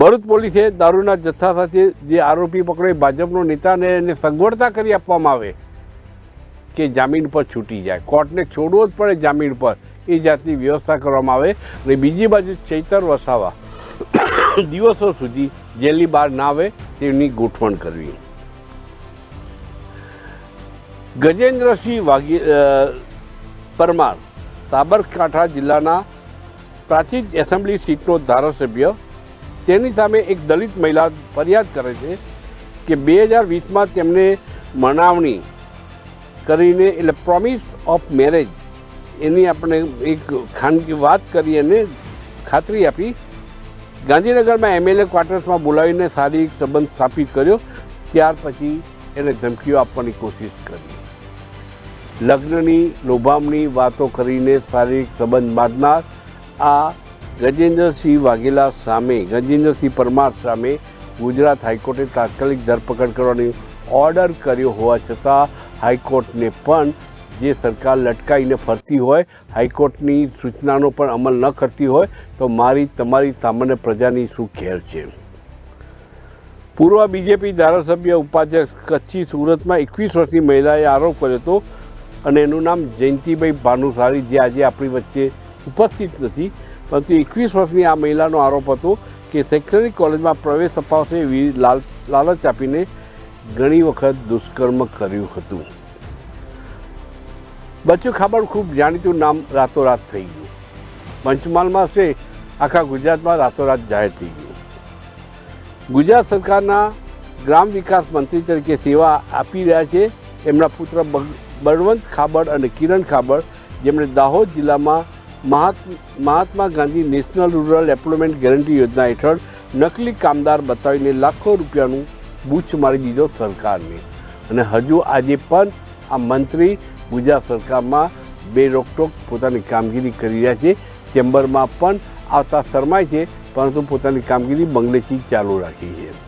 ભરૂચ પોલીસે દારૂના જથ્થા સાથે જે આરોપી પકડાઈ ભાજપનો નેતાને એને સગવડતા કરી આપવામાં આવે કે જામીન પર છૂટી જાય. કોર્ટને છોડવો જ પડે જામીન પર. એ જાતની વ્યવસ્થા કરવામાં આવે. અને બીજી બાજુ ચૈતર વસાવા દિવસો સુધી જેલની બહાર ના આવે તેની ગોઠવણ કરવી. ગજેન્દ્રસિંહ વાઘી પરમાર સાબરકાંઠા જિલ્લાના પ્રાચીન એસેમ્બલી સીટનો ધારાસભ્ય તેની સામે એક દલિત મહિલા ફરિયાદ કરે છે કે બે હજાર વીસમાં તેમને મનાવણી કરીને, એટલે પ્રોમિસ ઓફ મેરેજ એની આપણે એક ખાનગી વાત કરી અને ખાતરી આપી. ગાંધીનગરમાં એમએલએ ક્વાર્ટર્સમાં બોલાવીને શારીરિક સંબંધ સ્થાપિત કર્યો. ત્યાર પછી એને ધમકીઓ આપવાની કોશિશ કરી. લગ્નની લોભામણી વાતો કરીને શારીરિક સંબંધ બાંધનાર આ ગજેન્દ્રસિંહ વાઘેલા સામે, ગજેન્દ્રસિંહ પરમાર સામે ગુજરાત હાઈકોર્ટે તાત્કાલિક ધરપકડ કરવાની ઓર્ડર કર્યો હોવા છતાં હાઈકોર્ટને પણ જે સરકાર લટકાઈને ફરતી હોય, હાઈકોર્ટની સૂચનાનો પણ અમલ ન કરતી હોય, તો મારી, તમારી સામાન્ય પ્રજાની શું ખેર છે? પૂર્વ બીજેપી ધારાસભ્ય ઉપાધ્યક્ષ કચ્છી સુરતમાં એકવીસ વર્ષની મહિલાએ આરોપ કર્યો હતો અને એનું નામ જયંતિભાઈ ભાનુશાળી, જે આજે આપણી વચ્ચે ઉપસ્થિત નથી. પરંતુ એકવીસ વર્ષની આ મહિલાનો આરોપ હતો કે શૈક્ષણિક કોલેજમાં પ્રવેશ અપાવશે એવી લાલ લાલચ આપીને ઘણી વખત દુષ્કર્મ કર્યું હતું. બચ્ચું ખાબડ ખૂબ જાણીતું નામ રાતોરાત થઈ ગયું. પંચમહાલમાં છે, આખા ગુજરાતમાં રાતોરાત જાહેર થઈ ગયું. ગુજરાત સરકારના ગ્રામ વિકાસ મંત્રી તરીકે સેવા આપી રહ્યા છે. એમના પુત્ર બળવંત ખાબડ અને કિરણ ખાબડ, જેમણે દાહોદ જિલ્લામાં Mahatma Gandhi national rural employment guarantee યોજના હેઠળ નકલી કામદાર બતાવીને લાખો રૂપિયાનું બૂચ મારી દીધો સરકારને. અને હજુ આજે પણ આ મંત્રી ગુજરાત સરકારમાં બે રોકટોક પોતાની કામગીરી કરી રહ્યા છે. ચેમ્બરમાં પણ આવતા શરમાય છે, પરંતુ પોતાની કામગીરી બંગલેથી ચાલુ રાખી છે.